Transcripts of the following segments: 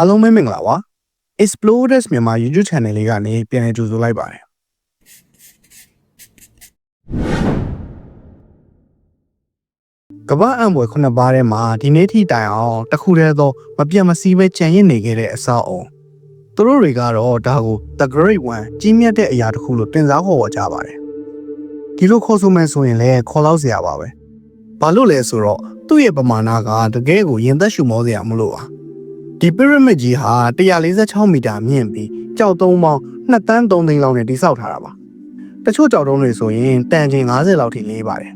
အားလုံးပဲမင်္ဂလာပါ Explorers မြန်မာ YouTube Channel လေးကနေပြန်လည်ကြိုဆိုလိုက်ပါတယ်ကမ္ဘာအံပွဲခုနှစ်ပါးထဲမှာဒီနေ့ထိတိုင်အောင်တခုတည်းသောမပြတ်မစီးပဲကြံရင့်နေခဲ့တဲ့အဆောက်အုံသူတို့တွေကတော့ဒါကို The Great One ကြီးမြတ်တဲ့အရာတစ်ခုလို့တင်စားခေါ်ဝေါ်ကြပါတယ်ဒီလိုခေါ်ဆိုမှဆိုရင်လည်းခေါ်လောက်စရာပါပဲဘာလို့လဲဆိုတော့သူ့ရဲ့ပမာဏကတကယ်ကိုရင်သက်ရှုမောစရာမလိုပါ ဒီ pyramid ကြီးဟာ146မီတာမြင့်ပြီးကြောက်သုံးပေါင်း2တန်း3သိန်းလောက်နဲ့တိစောက်ထားတာပါတချို့ကြောက်တုံးတွေဆိုရင်တန်ချိန်50လောက်ထိလေးပါတယ်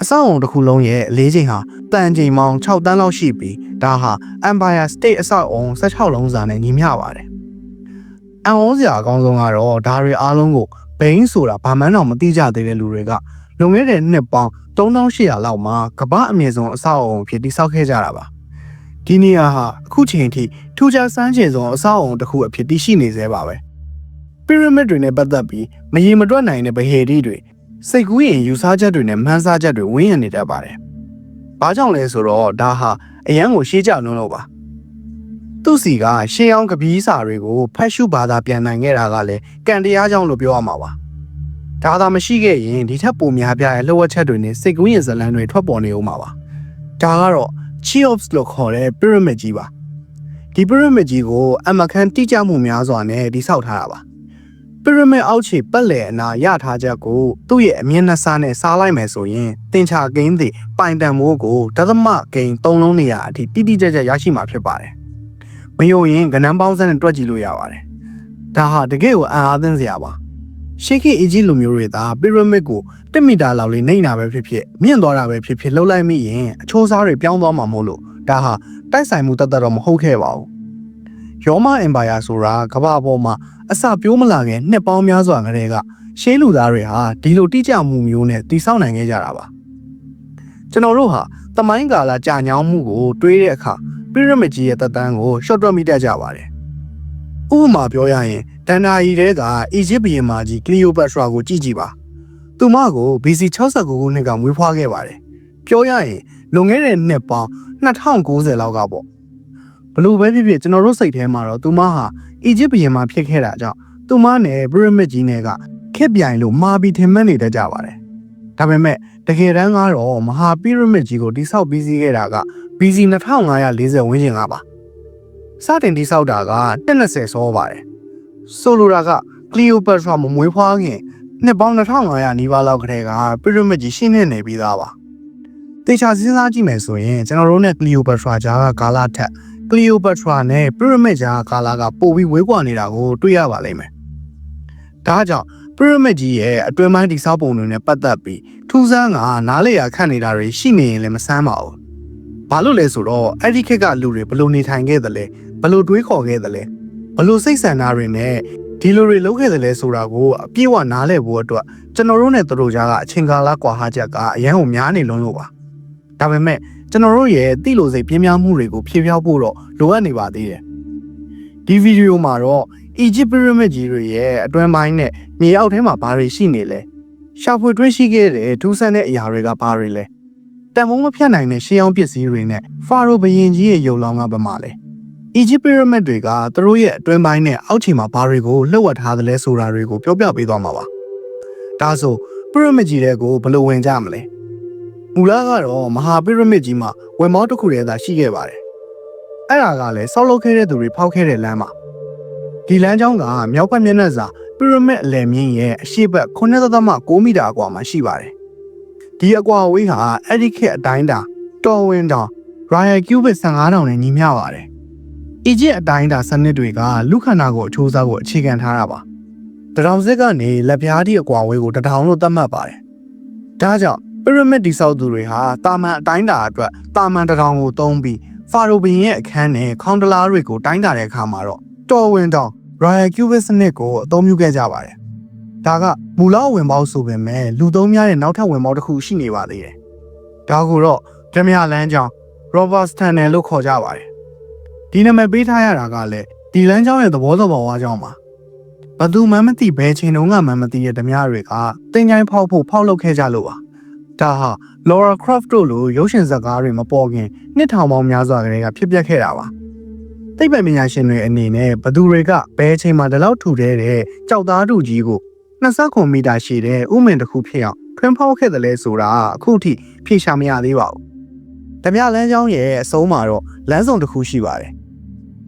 အဆောက်အုံတစ်ခုလုံးရဲ့အလေးချိန်ဟာတန်ချိန်ပေါင်း6တန်းလောက်ရှိပြီးဒါဟာ Empire State အဆောက်အုံ16လုံးစာနဲ့ညီမျှပါတယ်အံ့ဩစရာအကောင်းဆုံးကတော့ဒါတွေအားလုံးကိုဘိန်းဆိုတာဘာမှန်းတော့မသိကြသေးတဲ့လူတွေကလွန်ခဲ့တဲ့နှစ်ပေါင်း3800လောက်မှာကမ္ဘာအမြင့်ဆုံးအဆောက်အုံဖြစ်တိစောက်ခဲ့ကြတာပါ ဒီနေရာဟာအခုချိန်ထိထူးခြားစမ်းချင်ဆုံးအဆောက်အုံတစ်ခုအဖြစ်တည်ရှိနေသေးပါပဲပီရမစ်တွေနဲ့ပတ်သက်ပြီးမရေမတွက်နိုင်တဲ့ဗဟေတိတွေစိတ်ကူးရင်ယူဆချက်တွေနဲ့မှန်းဆချက်တွေဝင်းရံနေတတ်ပါတယ်။ဘာကြောင့်လဲဆိုတော့ဒါဟာအရန်ကိုရှေးကြလွန်းလို့ပါ။သူ့စီကရှေးအောင်ကပီးစာတွေကိုဖတ်ရှုဘာသာပြန်နိုင်ခဲ့တာကလည်းကံတရားကြောင့်လို့ပြောရမှာပါ။ဒါသာမရှိခဲ့ရင်ဒီထက်ပိုများပြားတဲ့လှုပ်ဝက်ချက်တွေနဲ့စိတ်ကူးရင်ဇလန်းတွေထွက်ပေါ်နေဦးမှာပါ။ဒါကတော့ Cheops လို့ခေါ်တဲ့ pyramid ကြီးပါ။ဒီ pyramid ကြီးကိုအမခန်တိကျမှုများစွာနဲ့တိစောက်ထားတာပါ။ pyramid အောက်ခြေပတ်လည်အနာရထားချက်ကိုသူ့ရဲ့အမြင့်နှစားနဲ့စားလိုက်မယ်ဆိုရင်တင်ချာကိန်းသည်ပိုင်တန်မိုးကိုဒသမကိန်း၃လုံးနေရာအထိတိတိကျကျရရှိမှာဖြစ်ပါတယ်။မယုံရင်ကနန်းပေါင်းစက်နဲ့တွက်ကြည့်လို့ရပါတယ်။ဒါဟာတကယ်ကိုအံ့အားသင့်စရာပါ။ ရှေးခေတ်အီဂျစ်လူမျိုးတွေသာ pyramid ကို1မီတာလောက်လေးနှိမ့်တာပဲဖြစ်ဖြစ်မြင့်သွားတာပဲဖြစ်ဖြစ်လှုပ်လိုက်မိရင်အချိုးစားတွေပြောင်းသွားမှာမို့လို့ဒါဟာတိုက်ဆိုင်မှုတတ်တတ်တော့မဟုတ်ခဲ့ပါဘူး။ရောမအင်ပါယာဆိုတာကမ္ဘာပေါ်မှာအစပြိုးမလာခင်နှစ်ပေါင်းများစွာကတည်းကရှေးလူသားတွေဟာဒီလိုတိကျမှုမျိုးနဲ့တည်ဆောက်နိုင်ခဲ့ကြတာပါကျွန်တော်တို့ဟာတမိုင်းကာလကြာညောင်းမှုကိုတွေးတဲ့အခါပိရမစ်ကြီးရဲ့သက်တမ်းကိုရှော့တွက်မိတတ်ကြပါတယ်ဥပမာပြောရရင် တန်တာရီတဲကအီဂျစ်ဘီယင်မာကြီးကလီယိုပတ်ထရာကိုကြည့်ကြည့်ပါသူမကို BC 69ခုနှစ်ကမွေးဖွားခဲ့ပါတယ်ပြောရရင်လွန်ခဲ့တဲ့နှစ်ပေါင်း2090လောက်ကပေါ့ဘလို့ပဲဖြစ်ဖြစ်ကျွန်တော်တို့စိတ်ထဲမှာတော့သူမဟာအီဂျစ်ဘုရင်မှာဖြစ်ခဲ့တာကြောင့်သူမနဲ့ပရမစ်ကြီးနဲ့ကခက်ပြိုင်လို့မာပြီးထင်မှတ်နေတတ်ကြပါတယ်။ဒါပေမဲ့တကယ်တမ်းကတော့မဟာပီရမစ်ကြီးကိုတိဆောက်ပြီးစီးခဲ့တာက BC 2540ဝန်းကျင်ကပါ။စတင်တိဆောက်တာက120ဆောပါတယ်။ ဆိုလိုတာကကလီယိုပတ်ထရာမမွေးဖွားခင်နှစ်ပေါင်း2500နီးပါးလောက်ကတည်းကပီရမစ်ကြီးရှင်းနေနေပြီးသားပါ။တေချာစဉ်းစားကြည့်မယ်ဆိုရင်ကျွန်တော်တို့နဲ့ကလီယိုပတ်ထရာကြားကကာလထက် Cleopatra နဲ့ Pyramid ကြားကာလာကပို့ပြီးဝေးကွာနေတာကိုတွေ့ရပါလိမ့်မယ်။ဒါကြောင့် Pyramid ကြီးရဲ့အတွင်းပိုင်းတိစောက်ပုံတွေနဲ့ပတ်သက်ပြီးထူးဆန်းကနားလေရခန့်နေတာတွေရှိနေရင်လည်းမဆန်းပါဘူး။ဘာလို့လဲဆိုတော့အဲ့ဒီခေတ်ကလူတွေဘလို့နေထိုင်ခဲ့သလဲဘလို့တွေးခေါ်ခဲ့သလဲ ဘလို့စိတ်ဆန္ဒတွေနဲ့ဒီလိုတွေလုပ်ခဲ့တယ်လဲဆိုတာကိုအပြည့်အဝနားလည်ဖို့အတွက်ကျွန်တော်တို့နဲ့သူတို့ကြားကအချိန်ကာလကွာဟချက်ကအရန်ကိုများနေလုံးလို့ပါ။ဒါပေမဲ့ကျွန်တော်တို့ရဲ့တိလိုစိတ်ပြင်းပြမှုတွေကိုဖြည့်ဖြောက်ဖို့တော့လိုအပ်နေပါသေးတယ်။ဒီဗီဒီယိုမှာတော့ Egypt Pyramid ကြီးတွေရဲ့အတွင်းပိုင်းနဲ့မြေအောက်ထဲမှာဘာတွေရှိနေလဲ။ရှာဖွေတွေ့ရှိခဲ့တဲ့ထူးဆန်းတဲ့အရာတွေကဘာတွေလဲ။တန်ဖိုးမဖြတ်နိုင်တဲ့ရှေးအောင်ပစ္စည်းတွေနဲ့ဖာရိုဘယင်ကြီးရဲ့ရုပ်လောင်းကဘာမှလဲ။ Egypt Pyramid တွေကသူတို့ရဲ့အတွင်းပိုင်းနဲ့အောက်ခြေမှာဘာတွေကိုလှုပ်ဝက်ထားသလဲဆိုတာတွေကိုပြောပြပေးသွားမှာပါ။ဒါဆို Pyramid ကြီးတွေကိုဘယ်လိုဝင်ကြမလဲ။မူလကတော့မဟာပိရမစ်ကြီးမှာဝယ်မောင်းတစ်ခုတည်းသာရှိခဲ့ပါတယ်။အဲ့ဒါကလည်းဆောက်လုပ်ခဲ့တဲ့သူတွေဖောက်ခဲ့တဲ့လမ်းပါ။ဒီလမ်းကြောင်းကမြောက်ဘက်မျက်နှာစာပိရမစ်အလယ်မြင့်ရဲ့အရှိတ်9.6မီတာအကွာမှာရှိပါတယ်။ဒီအကွာအဝေးဟာအဲ့ဒီခေတ်အတိုင်းတာတော်ဝင်တောင် Royal Cubit 15000နဲ့ညီမျှပါတယ်။ အီဂျစ်အတိုင်းတာစနစ်တွေကလူခန္ဓာကိုယ်အချိုးစားကိုအခြေခံထားတာပါ။တထောင်စစ်ကနေလက်ပြားဒီအကွာအဝေးကိုတထောင်လို့သတ်မှတ်ပါတယ်။ဒါကြောင့်ပရမစ်တိဆောက်သူတွေဟာတာမန်အတိုင်းတာအတွက်တာမန်တကောင်ကိုသုံးပြီးဖာရိုဘင်ရဲ့အခန်းနဲ့ခေါင်းတလားတွေကိုတိုင်းတာတဲ့အခါမှာတော့တော်ဝင်တောင် Royal Cubit စနစ်ကိုအသုံးပြုခဲ့ကြပါတယ်။ဒါကမူလဝင်ပေါက်ဆိုပေမဲ့လူသုံးများတဲ့နောက်ထပ်ဝင်ပေါက်တစ်ခုရှိနေပါသေးတယ်။ဒါကိုတော့ဓမြလန်းကြောင် Robert Tunnel လို့ခေါ်ကြပါတယ်။ ဒီနာမည်ပေးထားရတာကလည်းဒီလမ်းကြောင်းရဲ့သဘောသဘာဝကြောင့်ပါ။ဘသူမှမသိဘဲချိန်တုန်းကမှမသိတဲ့ဓမြတွေကတင်ကြိုင်းဖောက်ဖို့ဖောက်လုပ်ခဲ့ကြလို့ပါ။ဒါဟာ Laura Croft တို့လိုရုပ်ရှင်ဇာတ်ကားတွေမပေါ်ခင်နှစ်ထောင်ပေါင်းများစွာကတည်းကဖြစ်ပျက်ခဲ့တာပါသိပ္ပံပညာရှင်တွေအနေနဲ့ဘသူတွေကဘယ်အချိန်မှာဒီလောက်ထူတဲ့တဲ့ကြောက်သားတူကြီးကို29မီတာရှည်တဲ့ဥမင်တစ်ခုဖြစ်အောင်ထွန်းဖောက်ခဲ့တယ်လဲဆိုတာအခုထိဖြေရှာမရသေးပါဘူး။ဓမြလမ်းကြောင်းရဲ့အဆုံးမှာတော့လမ်းစုံတစ်ခုရှိပါတယ်။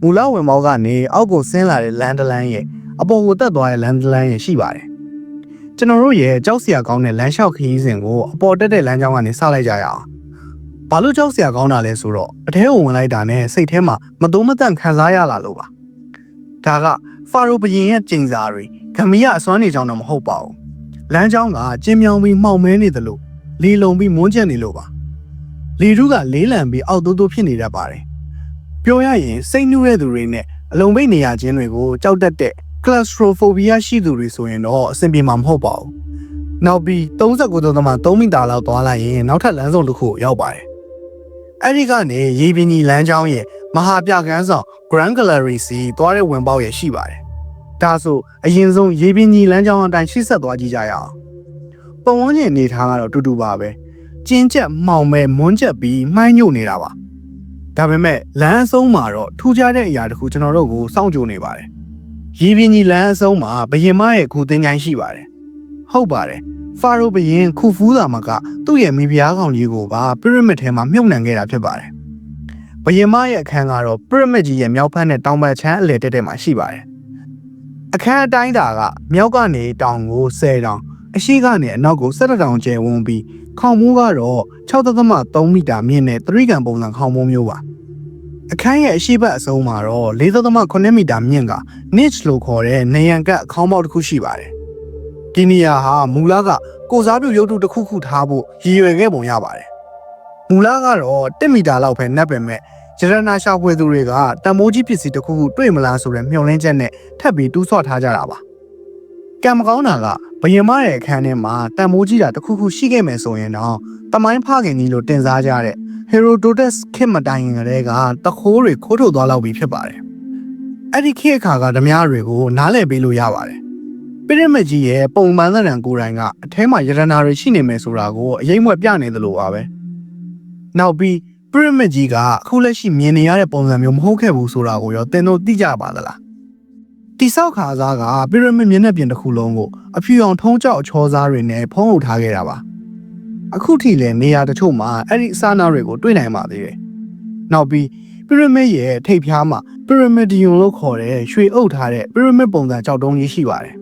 မူလဝင်ပေါက်ကနေအောက်ကိုဆင်းလာတဲ့လမ်းတစ်လမ်းရဲ့အပေါ်ကိုတက်သွားတဲ့လမ်းတစ်လမ်းရဲ့ရှိပါတယ်။ကျွန်တော်တို့ရဲ့ကြောက်စရာကောင်းတဲ့လမ်းလျှောက်ခရီးစဉ်ကိုအပေါ်တက်တဲ့လမ်းကြောင်းကနေစလိုက်ကြရအောင်။ဘာလို့ကြောက်စရာကောင်းတာလဲဆိုတော့အထဲကိုဝင်လိုက်တာနဲ့စိတ်ထဲမှာမတိုးမတန့်ခံစားရလာလို့ပါ။ဒါကဖာရိုဘရင်ရဲ့ကျင်စာတွေဂမီရအစွမ်းနေကြောင်းတော့မဟုတ်ပါဘူး။လမ်းကြောင်းကကျင်းမြောင်ပြီးမှောင်မဲနေသလိုလေလုံပြီးမွန်းကျက်နေလို့ပါ။လေထုကလေးလံပြီးအောက်တိုးတိုးဖြစ်နေတတ်ပါတယ်။ ပြောရရင်စိတ်နှူးတဲ့သူတွေနဲ့အလုံးပိတ်နေရခြင်းတွေကိုကြောက်တတ်တဲ့ claustrophobia ရှိသူတွေဆိုရင်တော့အဆင်ပြေမှာမဟုတ်ပါဘူး။နောက်ပြီး39.3မီတာလောက်သွားလိုက်ရင်နောက်ထပ်လမ်းစုံတစ်ခုကိုရောက်ပါတယ်။အဲဒီကနေရေပြင်းကြီးလမ်းကြောင်းရဲ့မဟာပြကန်းဆောင် Grand Gallery စီသွားတဲ့ဝင်ပေါက်ရဲ့ရှိပါတယ်။ဒါဆိုအရင်ဆုံးရေပြင်းကြီးလမ်းကြောင်းအတိုင်းရှိဆက်သွားကြည့်ကြရအောင်။ပုံဝန်းကျင်အနေထားကတော့တူတူပါပဲ။ကျင်းကျက်မှောင်မဲမွန်းကျက်ပြီးမှိုင်းညို့နေတာပါ။ ဒါပေမဲ့လမ်းအဆုံးမှာတော့ထူးခြားတဲ့အရာတစ်ခုကျွန်တော်တို့ကိုစောင့်ကြိုနေပါတယ်။ရေပြင်းကြီးလမ်းအဆုံးမှာဘရင်မရဲ့ခုသင်္ချိုင်းရှိပါတယ်။ဟုတ်ပါတယ်။ဖာရိုဘရင်ခုဖူးသာမကသူ့ရဲ့မိဖုရားကောင်ကြီးကိုပါပရိမစ်ထဲမှာမြုပ်နှံခဲ့တာဖြစ်ပါတယ်။ဘရင်မရဲ့အခန်းကတော့ပရိမစ်ကြီးရဲ့မြောက်ဖက်နဲ့တောင်ဘက်ချမ်းအလယ်တက်တက်မှာရှိပါတယ်။အခန်းအတိုင်းတာကမြောက်ကနေတောင်ကို10တောင်အရှိကနေအနောက်ကို17တောင်ကျယ်ဝန်းပြီးခေါင်မိုးကတော့6.3မီတာမြင့်တဲ့သရိကန်ပုံစံခေါင်မိုးမျိုးပါ။ အခန်းရဲ့အရှိတ်အဆုံးမှာတော့4.8မီတာမြင့်က niche လို့ခေါ်တဲ့နေရန်ကပ်အခေါင်းပေါက်တစ်ခုရှိပါတယ်။ဒီနေရာဟာမူလကကိုစားပြုရုပ်တုတစ်ခုခုထားဖို့ရည်ရွယ်ခဲ့ပုံရပါတယ်။မူလကတော့1မီတာလောက်ပဲနှက်ပေမဲ့ရတနာရှာဖွေသူတွေကတံမိုးကြီးပစ္စည်းတစ်ခုခုတွေ့မလားဆိုတဲ့မျှော်လင့်ချက်နဲ့ထပ်ပြီးတူးဆော့ထားကြတာပါ။ကံမကောင်းတာကဘယင်မရဲ့အခန်းထဲမှာတံမိုးကြီးတာတစ်ခုခုရှိခဲ့မယ်ဆိုရင်တော့တမိုင်းဖခင်ကြီးလို့တင်စားကြတဲ့ Herodotus ခေတ်မတိုင်ခင်ကတည်းကတခိုးတွေခိုးထုတ်သွားလောက်ပြီဖြစ်ပါတယ်။အဲ့ဒီခေတ်အခါကဓမြတွေကိုနားလည်ပေးလို့ရပါတယ်။ပိရမစ်ကြီးရဲ့ပုံမှန်သဏ္ဍာန်ကိုယ်တိုင်ကအထဲမှာယရနာတွေရှိနေမယ်ဆိုတာကိုအရင်မွက်ပြနေသလိုပါပဲ။နောက်ပြီးပရမစ်ကြီးကအခုလက်ရှိမြင်နေရတဲ့ပုံစံမျိုးမဟုတ်ခဲ့ဘူးဆိုတာကိုရောသင်တို့သိကြပါသလားတိဆောက်ခါစားကပရမစ်မျက်နှာပြင်တစ်ခုလုံးကိုအဖြူအောင်ထုံးကြောက်ချောစားတွေနဲ့ဖုံးအုပ်ထားခဲ့တာပါ အခုထိလည်းနေရာတချို့မှာအဲ့ဒီအစနာတွေကိုတွေ့နိုင်ပါသေးတယ်နောက်ပြီးပရမစ်ရဲ့ထိပ်ဖျားမှာပရမစ်ဒီယွန်လို့ခေါ်တဲ့ရွှေအုပ်ထားတဲ့ပရမစ်ပုံစံကြောက်တုံးကြီးရှိပါတယ်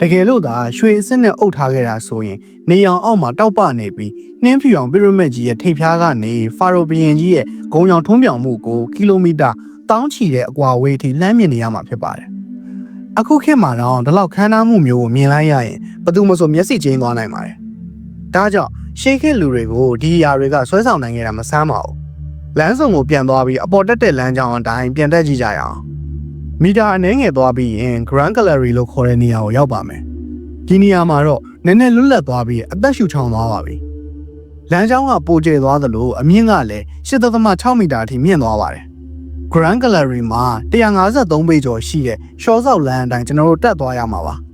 တကယ်လို့သာရွှေအစစ်နဲ့အုပ်ထားခဲ့တာဆိုရင်နေအောင်အောက်မှာတောက်ပနေပြီးနှင်းဖြူအောင်ပရမစ်ကြီးရဲ့ထိပ်ဖျားကနေဖာရိုဘီယင်ကြီးရဲ့ဂုံရောင်ထုံးပြောင်မှုကိုကီလိုမီတာတောင်းချီတဲ့အကွာဝေးထိလှမ်းမြင်နေရမှာဖြစ်ပါတယ်။အခုခေတ်မှာတော့ဒီလောက်ခမ်းနားမှုမျိုးကိုမြင်လိုက်ရရင်ဘယ်သူမှဆိုမျက်စိချင်းသွားနိုင်ပါတယ်။ဒါကြောင့် ရှေးခေတ်လူတွေကိုဒီအရာတွေကဆွဲဆောင်နိုင်ခဲ့တာမဆမ်းပါဘူး။လမ်းစုံကိုပြန်သွားပြီးအပေါ်တက်တဲ့လမ်းကြောင်းအတိုင်းပြန်တက်ကြည့်ကြရအောင်။မီတာအနည်းငယ်သွားပြီးရင် Grand Gallery လို့ခေါ်တဲ့နေရာကိုရောက်ပါမယ်။ဒီနေရာမှာတော့နည်းနည်းလွတ်လပ်သွားပြီးအသက်ရှူချောင်သွားပါပြီ။လမ်းကြောင်းကပိုကျသွားသလိုအမြင့်ကလည်း8.6မီတာအထိမြင့်သွားပါတယ်။ Grand Gallery မှာ153ပေကျော်ရှိတဲ့ရှော့ဆောက်လမ်းအတိုင်းကျွန်တော်တို့တက်သွားရမှာပါ။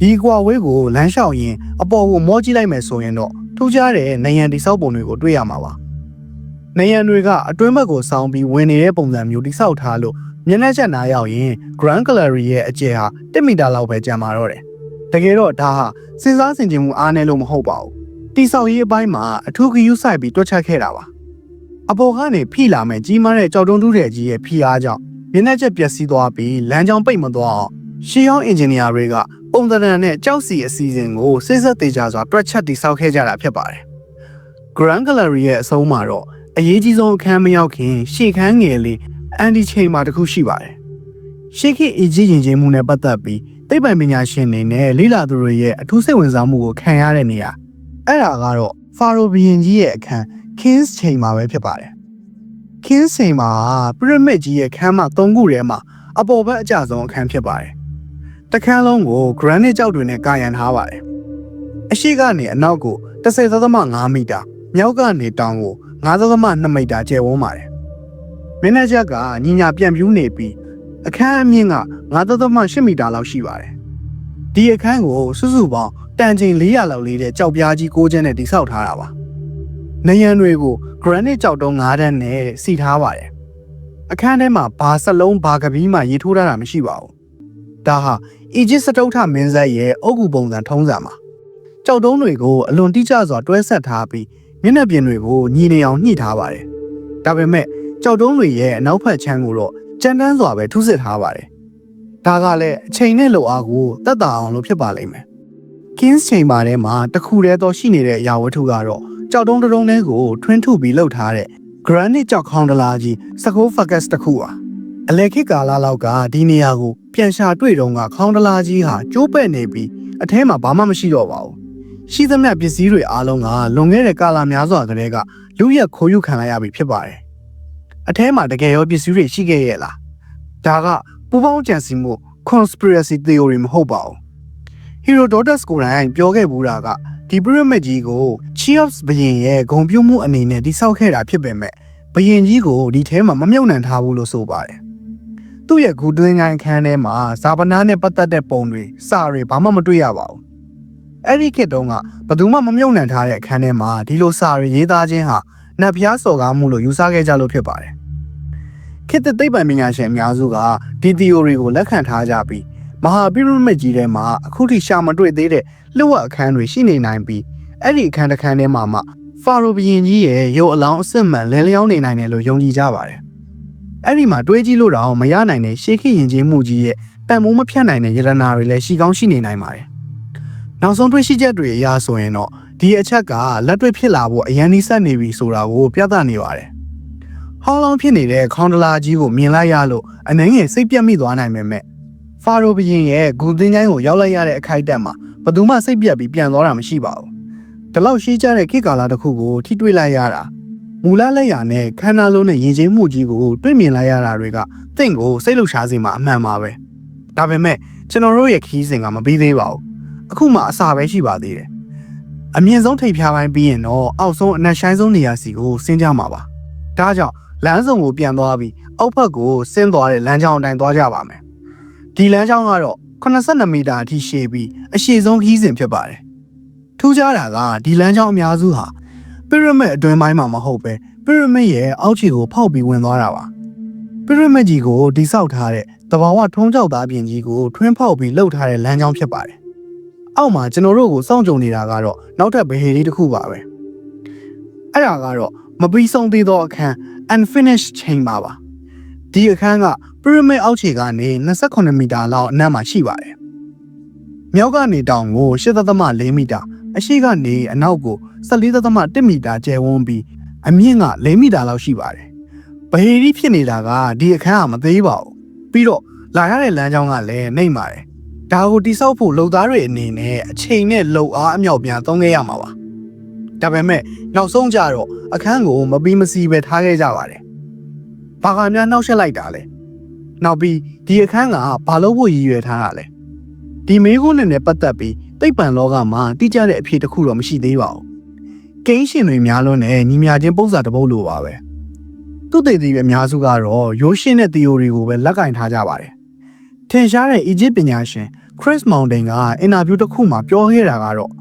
ဒီကွာဝေးကိုလမ်းလျှောက်ရင်အပေါ်ကိုမောကြည့်လိုက်မယ်ဆိုရင်တော့ထူးခြားတဲ့နေရန်တိဆောက်ပုံတွေကိုတွေ့ရမှာပါ။နေရန်တွေကအတွင်းဘက်ကိုစောင်းပြီးဝင်နေတဲ့ပုံစံမျိုးတိဆောက်ထားလို့မျက်နှာချက်နားရောက်ရင် Grand Gallery ရဲ့အကျယ်ဟာ1မီတာလောက်ပဲကျန်ပါတော့တယ်။တကယ်တော့ဒါဟာစဉ်းစားဆင်ခြင်မှုအားနည်းလို့မဟုတ်ပါဘူး။တိဆောက်ရေးအပိုင်းမှာအထူးဂရုစိုက်ပြီးတွက်ချက်ခဲ့တာပါ။အပေါ်ကနေဖိလာမဲ့ကြီးမားတဲ့ကြောက်တုံးတူးတဲ့ကြီးရဲ့ဖိအားကြောင့်မျက်နှာချက်ပျက်စီးသွားပြီးလမ်းကြောင်းပိတ်မသွားအောင်ရှီယောင်းအင်ဂျင်နီယာတွေက ပုံသဏ္ဍာန်နဲ့ကြောက်စီအစီအစဉ်ကိုစိစက်သေးကြစွာတွက်ချက်တည်ဆောက်ခဲ့ကြတာဖြစ်ပါတယ်။ Grand Gallery ရဲ့အဆုံးမှာတော့အရေးကြီးဆုံးအခန်းမရောက်ခင် ရှေ့ခန်းငယ်လေးအန်ဒီချိန်မှာတစ်ခုရှိပါတယ်။ရှေ့ခေတ်အကြီးရင်ချင်းမှုနဲ့ပတ်သက်ပြီးသိပ္ပံပညာရှင်တွေနဲ့လေ့လာသူတွေရဲ့အထူးစိတ်ဝင်စားမှုကိုခံရတဲ့နေရာအဲ့ဒါကတော့ဖာရိုဘီယင်ကြီးရဲ့အခန်း King's ချိန်မှာပဲဖြစ်ပါတယ်။ King's ချိန်မှာပရမစ်ကြီးရဲ့ခန်းမ၃ခုထဲမှာအပေါ်ဘက်အကျဆုံးအခန်းဖြစ်ပါတယ်။ တခန်းလုံးကို granite ကျောက်တွေနဲ့ကာရံထားပါတယ်။အရှိကနေအနောက်ကို10.5မီတာမြောက်ကနေတောင်ကို9.2မီတာကျယ်ဝန်းပါတယ်။မင်းနဲ့ချက်ကညီညာပြန်ပြူးနေပြီးအခန်းအမြင့်က9.8မီတာလောက်ရှိပါတယ်။ဒီအခန်းကိုစုစုပေါင်းတန်ချိန်400လောက်လေးတဲ့ကြောက်ပြားကြီး6ချမ်းနဲ့တိစောက်ထားတာပါ။နယံတွေကို granite ကြောက်တုံး9တန်းနဲ့စီထားပါတယ်။အခန်းထဲမှာဘာစလုံးဘာကပီးမှရေးထိုးထားတာမရှိပါဘူးဒါဟာ အီဂျစ်စတုထမင်းဆက်ရဲ့အုတ်ဂူပုံစံထုံးစံပါကြောက်တုံးတွေကိုအလွန်တိကျစွာတွဲဆက်ထားပြီးမျက်နှာပြင်တွေကိုညီနေအောင်ညှိထားပါတယ်ဒါပေမဲ့ကြောက်တုံးတွေရဲ့အနောက်ဘက်ခြမ်းကိုတော့ကြမ်းတမ်းစွာပဲထုစစ်ထားပါတယ်ဒါကလည်းအချိန်နဲ့လိုအားကိုတက်တာအောင်လို့ဖြစ်ပါလိမ့်မယ် Kings Chamber ထဲမှာတစ်ခုတည်းသောရှိနေတဲ့အရာဝတ္ထုကတော့ကြောက်တုံးတစ်တုံးလေးကိုထွင်းထုပြီးလှုပ်ထားတဲ့ granite ကြောက်ခေါင်းတလားကြီး sarcophagus တစ်ခုပါ အလက်ခေတ်ကာလလောက်ကဒီနေရာကိုပြန်ရှာတွေ့တော့ကခေါင်းတလားကြီးဟာကျိုးပဲ့နေပြီးအထဲမှာဘာမှမရှိတော့ပါဘူးရှိသမျှပစ္စည်းတွေအားလုံးကလွန်ခဲ့တဲ့ကာလများစွာကတည်းကလူရက်ခိုးယူခံလိုက်ရပြီဖြစ်ပါတယ်အထဲမှာတကယ်ရောပစ္စည်းတွေရှိခဲ့ရဲ့လားဒါကပူပေါင်းကြံစည်မှု conspiracy theory မဟုတ်ပါဘူး Herodotus ကိုယ်တိုင်ပြောခဲ့ဘူးတာကဒီ pyramid ကြီးကို Cheops ဘုရင်ရဲ့ဂုံပြုတ်မှုအနေနဲ့တိစောက်ခဲ့တာဖြစ်ပေမဲ့ဘုရင်ကြီးကိုဒီထဲမှာမမြုပ်နှံထားဘူးလို့ဆိုပါတယ်။ သူ့ရဲ့ဂူတွင်းကိုင်းခန်းထဲမှာဇာပနာနဲ့ပတ်သက်တဲ့ပုံတွေစာတွေဘာမှမတွေ့ရပါဘူး။အဲ့ဒီခေတ်တုန်းကဘယ်သူမှမမြုပ်နှံထားတဲ့အခန်းထဲမှာဒီလိုစာတွေရေးသားခြင်းဟာနတ်ဖျားစော်ကားမှုလို့ယူဆခဲ့ကြလို့ဖြစ်ပါတယ်။ခေတ်သစ်သိပ္ပံပညာရှင်အများစုကဒီ theory ကိုလက်ခံထားကြပြီးမဟာပိရမစ်ကြီးထဲမှာအခုထိရှာမတွေ့သေးတဲ့လျှို့ဝှက်အခန်းတွေရှိနေနိုင်ပြီးအဲ့ဒီအခန်းတစ်ခန်းထဲမှာမှဖာရိုဘီယင်ကြီးရဲ့ရုပ်အလောင်းအစစ်မှန်လဲလျောင်းနေနိုင်တယ်လို့ယုံကြည်ကြပါတယ်။ အဲ့ဒီမှာတွေးကြည့်လို့တော့မရနိုင်တဲ့ရှေးခေတ်ယဉ်ကျေးမှုကြီးရဲ့တန်မိုးမဖြတ်နိုင်တဲ့ယရနာတွေလည်းရှိကောင်းရှိနေနိုင်ပါတယ်။နောက်ဆုံးတွေ့ရှိချက်တွေအရဆိုရင်တော့ဒီအချက်ကလက်တွေ့ဖြစ်လာဖို့အရန်နီးစပ်နေပြီဆိုတာကိုပြသနေပါတယ်။ဟောင်းလောင်းဖြစ်နေတဲ့ခေါင်းဒလာကြီးကိုမြင်လိုက်ရလို့အနှဲငယ်စိတ်ပြတ်မိသွားနိုင်ပေမဲ့ဖာရိုဘရင်ရဲ့ဂူသင်းချိုင်းကိုရောက်လိုက်ရတဲ့အခိုက်အတန့်မှာဘယ်သူမှစိတ်ပြတ်ပြီးပြန်သွားတာမရှိပါဘူး။ဒီလောက်ရှိကြတဲ့ခေတ်ကာလတစ်ခုကိုထိတွေ့လိုက်ရတာ မူလလက်ရာနဲ့ခန္ဓာလုံးနဲ့ယဉ်ကျေးမှုကြီးကိုတွေ့မြင်လိုက်ရတာတွေကတင့်ကိုစိတ်လှုပ်ရှားစေမှာအမှန်ပါပဲ။ဒါပေမဲ့ကျွန်တော်တို့ရဲ့ခီးစဉ်ကမပြီးသေးပါဘူး။အခုမှအစာပဲရှိပါသေးတယ်။အမြင့်ဆုံးထိပ်ဖြားပိုင်းပြီးရင်တော့အောက်ဆုံးအနက်ရှိုင်းဆုံးနေရာစီကိုဆင်းကြမှာပါ။ဒါကြောင့်လမ်းစုံကိုပြန်သွားပြီးအောက်ဘက်ကိုဆင်းသွားတဲ့လမ်းကြောင်းအတိုင်းသွားကြပါမယ်။ဒီလမ်းကြောင်းကတော့82မီတာအထိရှည်ပြီးအရှည်ဆုံးခီးစဉ်ဖြစ်ပါတယ်။ထူးခြားတာကဒီလမ်းကြောင်းအများစုဟာ ပီရမစ်အတွင်းပိုင်းမှာမဟုတ်ပဲပီရမစ်ရဲ့အောက်ခြေကိုဖောက်ပြီးဝင်သွားတာပါ။ပီရမစ်ကြီးကိုတိစောက်ထားတဲ့တဘာဝထုံးကျောက်သားပြင်ကြီးကိုထွင်းဖောက်ပြီးလှုပ်ထားတဲ့လမ်းကြောင်းဖြစ်ပါတယ်။အောက်မှာကျွန်တော်တို့ကိုစောင့်ကြုံနေတာကတော့နောက်ထပ်ဗဟေလေးတစ်ခုပါပဲ။အဲ့ဒါကတော့မပြီးဆုံးသေးသောအခန်း unfinished chamber ပါ။ဒီအခန်းက pyramid အောက်ခြေကနေ28မီတာလောက်အနက်မှာရှိပါတယ်။မြောက်ကနေတောင်ကို8.4မီတာအရှိကနေအနောက်ကို 14.1မီတာကျယ်ဝန်းပြီးအမြင့်က4မီတာလောက်ရှိပါတယ်။ဗဟေရီဖြစ်နေတာကဒီအခန်းကမသေးပါဘူး။ပြီးတော့လာရတဲ့လမ်းကြောင်းကလည်းနှိမ့်ပါတယ်။ဒါကိုတိစောက်ဖို့လုံသားတွေအနေနဲ့အချိန်နဲ့လုံအားအမြောက်ပြန်သုံးခဲ့ရမှာပါ။ဒါပေမဲ့နောက်ဆုံးကြတော့အခန်းကိုမပြီးမစီပဲထားခဲ့ကြပါတယ်။ဘာကများနှောက်ယှက်လိုက်တာလဲ။နောက်ပြီးဒီအခန်းကဘာလို့ဖို့ရည်ရွယ်ထားတာလဲ။ဒီမေးခွန်းနဲ့ပတ်သက်ပြီးသိပ္ပံလောကမှာတိကျတဲ့အဖြေတစ်ခုတော့မရှိသေးပါဘူး။ ကိန်းရှင်တွေများလွန်းတဲ့ညီမြချင်းပုံစံတစ်ပုတ်လိုပါပဲ။သူတည်တည်ပဲအများစုကတော့ရိုးရှင်းတဲ့ theory ကိုပဲလက်ကင်ထားကြပါတယ်။ထင်ရှားတဲ့အီဂျစ်ပညာရှင် Chris Mountain ကအင်တာဗျူးတစ်ခုမှာပြောခဲ့တာကတော့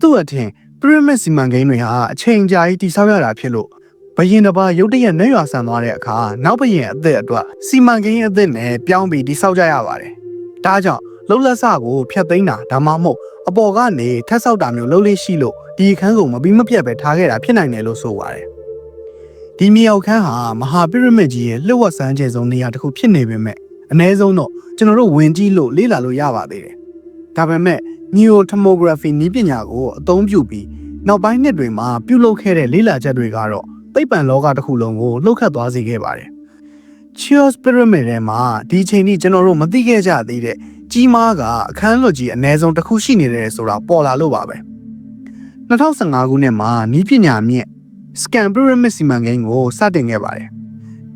သူ့အထင် pyramid စီမံကိန်းတွေဟာအချိန်ကြာကြီးတည်ဆောက်ရတာဖြစ်လို့ဘယင်တစ်ပါးရုတ်တရက်နှဲရွာဆန်သွားတဲ့အခါနောက်ဘယင်အသက်အတွက်စီမံကိန်းအသစ်နဲ့ပြောင်းပြီးတည်ဆောက်ကြရပါတယ်။ဒါကြောင့် လှုပ်လက်စကိုဖျက်သိမ်းတာဒါမှမဟုတ်အပေါ်ကနေထက်ဆောက်တာမျိုးလုပ်လို့ရှိလို့ဒီအခန်းကိုမပြီးမပြတ်ပဲထားခဲ့တာဖြစ်နိုင်တယ်လို့ဆိုပါတယ်။ဒီမြေအောက်ခန်းဟာမဟာပိရမစ်ကြီးရဲ့လှုပ်ဝက်ဆန်းကျဲဆုံးနေရာတစ်ခုဖြစ်နေပေမဲ့အ ਨੇ ဆုံးတော့ကျွန်တော်တို့ဝင်ကြည့်လို့လေ့လာလို့ရပါသေးတယ်။ဒါပေမဲ့ neurotomography နည်းပညာကိုအသုံးပြုပြီးနောက်ပိုင်းနှစ်တွေမှာပြုလုပ်ခဲ့တဲ့လေ့လာချက်တွေကတော့သိပ္ပံလောကတစ်ခုလုံးကိုလှုပ်ခတ်သွားစေခဲ့ပါတယ်။ Cheers Pyramid ထဲမှာဒီချိန်ထိကျွန်တော်တို့မသိခဲ့ကြသေးတဲ့ ကြီးမားကအခန်းလွတ်ကြီးအ ਨੇ ဆုံးတစ်ခုရှိနေတယ်ဆိုတာပေါ်လာလို့ပါပဲ2015ခုနှစ်မှာနီးပညာမြင့် Scan Pyramid စီမံကိန်းကိုစတင်ခဲ့ပါတယ်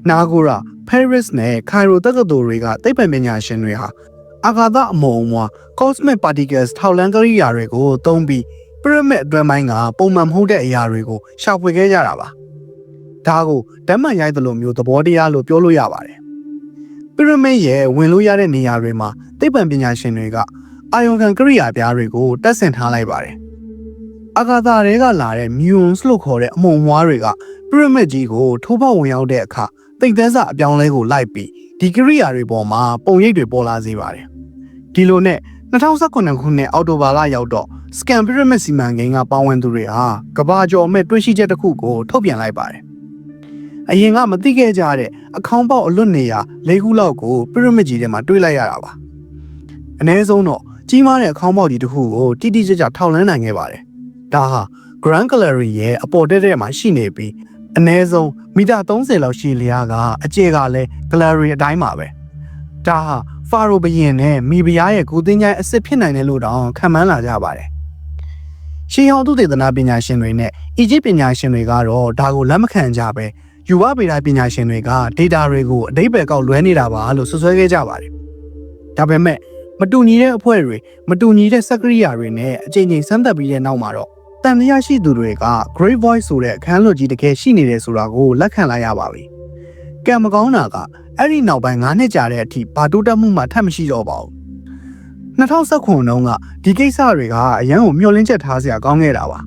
နာဂိုရာ Paris နဲ့ Cairo တက္ကသိုလ်တွေကသိပ္ပံပညာရှင်တွေဟာအာကာသအမုံအမွာ cosmic particles ထောက်လန်းကိရိယာတွေကိုသုံးပြီး pyramid အတွင်းပိုင်းကပုံမှန်မဟုတ်တဲ့အရာတွေကိုရှာဖွေခဲ့ကြတာပါဒါကိုဓာတ်မှန်ရိုက်သလိုမျိုးသဘောတရားလို့ပြောလို့ရပါတယ်ပီရမစ်ရဲ့ဝင်လို့ရတဲ့နေရာတွေမှာ သိပ္ပံပညာရှင်တွေကအာယုံခံကရိယာပြားတွေကိုတက်ဆင်ထားလိုက်ပါတယ်။အာဂါသာတွေကလာတဲ့ muons လို့ခေါ်တဲ့အမုံမွားတွေကပီရမစ်ကြီးကိုထိုးပေါက်ဝင်ရောက်တဲ့အခါတိတ်သန်းစာအပြောင်းလဲကိုလိုက်ပြီးဒီကိရိယာတွေပေါ်မှာပုံရိပ်တွေပေါ်လာစေပါတယ်ဒီလိုနဲ့2019ခုနှစ်အောက်တိုဘာလရောက်တော့ Scan Pyramid စီမံကိန်းကပါဝင်သူတွေဟာကဘာကျော်မဲ့တွင်းရှိချက်တစ်ခုကိုထုတ်ပြန်လိုက်ပါတယ်အရင်ကမသိခဲ့ကြတဲ့အခေါင်းပေါက်အလွတ်နေရ၄ခုလောက်ကို Pyramid ကြီးထဲမှာတွေ့လိုက်ရတာပါ အ ਨੇ ဆုံးတော့ကြီးမားတဲ့အခေါင်းပေါက်ကြီးတစ်ခုကိုတိတိကျကျထောက်လန်းနိုင်ခဲ့ပါတယ်ဒါဟာ Grand Gallery ရဲ့အပေါ်တက်တဲ့မှာရှိနေပြီးအ ਨੇ ဆုံးမီတာ30လောက်ရှိလျားကအကျယ်ကလည်း gallery အတိုင်းပါပဲဒါဟာဖာရိုဘယင်နဲ့မိဖုရားရဲ့ကိုသိန်းချိုင်းအစ်စ်ဖြစ်နိုင်တယ်လို့တောင်ခံမှန်းလာကြပါတယ်ရှေးဟောင်းသုတေသနပညာရှင်တွေနဲ့အီဂျစ်ပညာရှင်တွေကတော့ဒါကိုလက်မခံကြပဲယူဝဗေဒပညာရှင်တွေက data တွေကိုအတိတ်ပဲကောက်လွဲနေတာပါလို့ဆွဆွဲခဲ့ကြပါတယ်ဒါပေမဲ့ မတူညီတဲ့အဖွဲ့တွေမတူညီတဲ့စက်ကရိယာတွေနဲ့အချိန်ချင်းစမ်းသပ်ပြီးတဲ့နောက်မှာတော့တန်တရားရှိသူတွေက Great Voice ဆိုတဲ့အခန်းလွတ်ကြီးတကယ်ရှိနေတယ်ဆိုတာကိုလက်ခံလိုက်ရပါပြီ။ကံမကောင်းတာကအဲ့ဒီနောက်ပိုင်း9နှစ်ကြာတဲ့အထိဘာတိုးတက်မှုမှထပ်မရှိတော့ပါဘူး။2019ခုတုန်းကဒီကိစ္စတွေကအရန်ကိုမျှော်လင့်ချက်ထားစရာကောင်းခဲ့တာပါ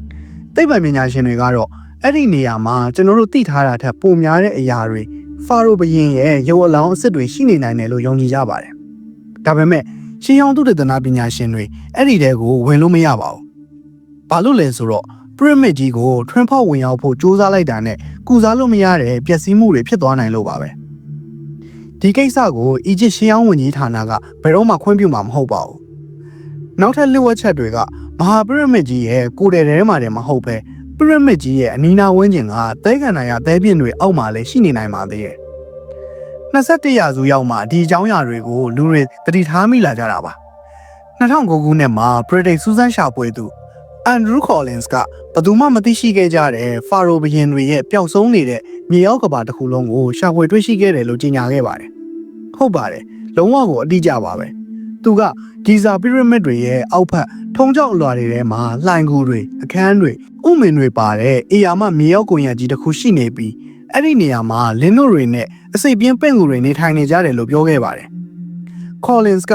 ။သိပ္ပံပညာရှင်တွေကတော့အဲ့ဒီနေရာမှာကျွန်တော်တို့သိထားတာထက်ပိုများတဲ့အရာတွေဖာရိုဘရင်ရဲ့ရုပ်အလောင်းအစ်စ်တွေရှိနေနိုင်တယ်လို့ယုံကြည်ကြပါတယ်။ ဒါပေမဲ့ရှင်းဟောင်းသုတေသနပညာရှင်တွေအဲ့ဒီတဲကိုဝင်လို့မရပါဘူး။ဘာလို့လဲဆိုတော့ pyramid ကြီးကိုထွန်းဖောက်ဝင်ရောက်ဖို့စူးစမ်းလိုက်တာနဲ့ကုစားလို့မရတဲ့ပျက်စီးမှုတွေဖြစ်သွားနိုင်လို့ပါပဲ။ဒီကိစ္စကိုအီဂျစ်ရှင်းဟောင်းဝန်ကြီးဌာနကဘယ်တော့မှခွင့်ပြုမှာမဟုတ်ပါဘူး။နောက်ထပ်လျှို့ဝှက်ချက်တွေကမဟာ pyramid ကြီးရဲ့ကိုယ်တည်းထဲမှာတည်းမဟုတ်ပဲ pyramid ကြီးရဲ့အနီးနားဝန်းကျင်ကသဲကန်နိုင်ရသဲပြင်းတွေအောက်မှာလည်းရှိနေနိုင်ပါသေးတယ်။ 21ရာစုရောက်မှဒီအကြောင်းအရာတွေကိုလူတွေသတိထားမိလာကြတာပါ2009ခုနှစ်မှာ British စူးစမ်းရှာဖွေသူ Andrew Collins ကဘယ်သူမှမသိရှိခဲ့ကြတဲ့ဖာရိုဘရင်တွေရဲ့ပျောက်ဆုံးနေတဲ့မြေအောက်ကဘာတစ်ခုလုံးကိုရှာဖွေတွေ့ရှိခဲ့တယ်လို့ကြေညာခဲ့ပါတယ်ဟုတ်ပါတယ်လုံးဝကိုအတိအကျပါပဲသူကဂီဇာ pyramid တွေရဲ့အောက်ဖက်ထုံးကျောက်အလွာတွေထဲမှာလှိုင်ကူတွေအခန်းတွေဥမင်တွေပါတဲ့အေယာမမြေအောက်ကွန်ရက်ကြီးတစ်ခုရှိနေပြီး အဲ့ဒီနေရာမှာလင်းတို့တွေနဲ့အစိပ်ပြင်းပင့်ကူတွေနေထိုင်နေကြတယ်လို့ပြောခဲ့ပါတယ်။ Collins က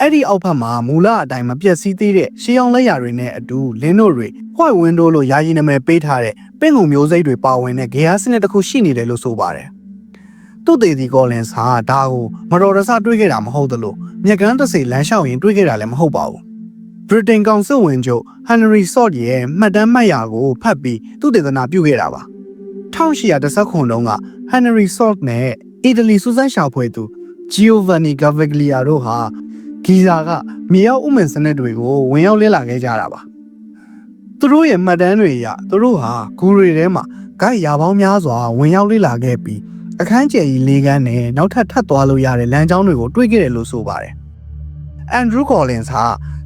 အဲ့ဒီအောက်ဖက်မှာမူလအတိုင်းမပြည့်စည်သေးတဲ့ရှေးအောင်လက်ရာတွေနဲ့အတူလင်းတို့တွေ white window လို့ယာယီနာမည်ပေးထားတဲ့ပင့်ကူမျိုးစိတ်တွေပါဝင်တဲ့ဂေဟာစနစ်တစ်ခုရှိနေတယ်လို့ဆိုပါတယ်။သူ့သေးစီ Collins ဟာဒါကိုမတော်တဆတွေးခဲ့တာမဟုတ်သလိုမြက်ကန်းတစ်စိလမ်းလျှောက်ရင်တွေးခဲ့တာလည်းမဟုတ်ပါဘူး။ Britain ကောင်စစ်ဝင်ချုပ် Henry Salt ရဲ့မှတ်တမ်းမှတ်ရာကိုဖတ်ပြီးသူတေသနာပြုခဲ့တာပါ 1810ခုတုန်းက Henry Salt နဲ့အီတလီစူးစမ်းရှာဖွေသူ Giovanni Gavaglia တို့ဟာဂီဇာကမြေအောက်ဥမင်စနစ်တွေကိုဝင်ရောက်လေ့လာခဲ့ကြတာပါသူတို့ရဲ့မှတ်တမ်းတွေအရသူတို့ဟာဂူတွေထဲမှာဂိုက်ရာပေါင်းများစွာဝင်ရောက်လေ့လာခဲ့ပြီးအခန်းကျယ်ကြီးလေးကန်းနဲ့နောက်ထပ်ထပ်သွားလို့ရတဲ့လမ်းကြောင်းတွေကိုတွေ့ခဲ့တယ်လို့ဆိုပါတယ်။ Andrew Collins ဟာ